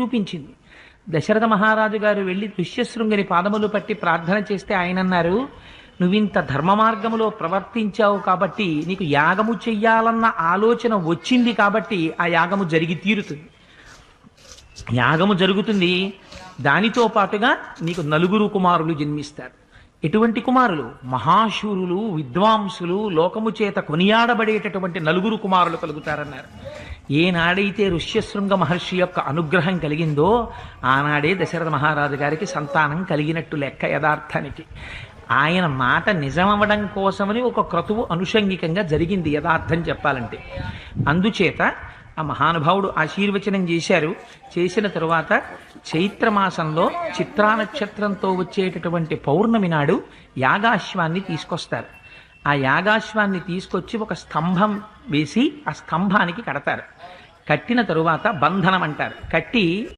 చూపించింది. దశరథ మహారాజు గారు వెళ్ళి ఋష్యశృంగని పాదములు పట్టి ప్రార్థన చేస్తే ఆయన అన్నారు నువ్వింత ధర్మ మార్గములో ప్రవర్తించావు కాబట్టి నీకు యాగము చెయ్యాలన్న ఆలోచన వచ్చింది కాబట్టి ఆ యాగము జరిగి తీరుతుంది. యాగము జరుగుతుంది. దానితో పాటుగా నీకు నలుగురు కుమారులు జన్మిస్తారు. ఎటువంటి కుమారులు మహాశూరులు విద్వాంసులు లోకము చేత కొనియాడబడేటటువంటి నలుగురు కుమారులు కలుగుతారన్నారు. ఏనాడైతే ఋష్యశృంగ మహర్షి యొక్క అనుగ్రహం కలిగిందో ఆనాడే దశరథ మహారాజు గారికి సంతానం కలిగినట్టు లెక్క యథార్థానికి. ఆయన మాట నిజమవ్వడం కోసమని ఒక క్రతువు అనుషంగికంగా జరిగింది యథార్థం చెప్పాలంటే. అందుచేత ఆ మహానుభావుడు ఆశీర్వచనం చేశారు. చేసిన తరువాత చైత్రమాసంలో చిత్రా నక్షత్రంతో వచ్చేటటువంటి పౌర్ణమి నాడు యాగాశ్వాన్ని తీసుకొస్తారు. ఆ యాగాశ్వాన్ని తీసుకొచ్చి ఒక స్తంభం వేసి ఆ స్తంభానికి కడతారు. కట్టిన తరువాత బంధనం అంటారు. కట్టి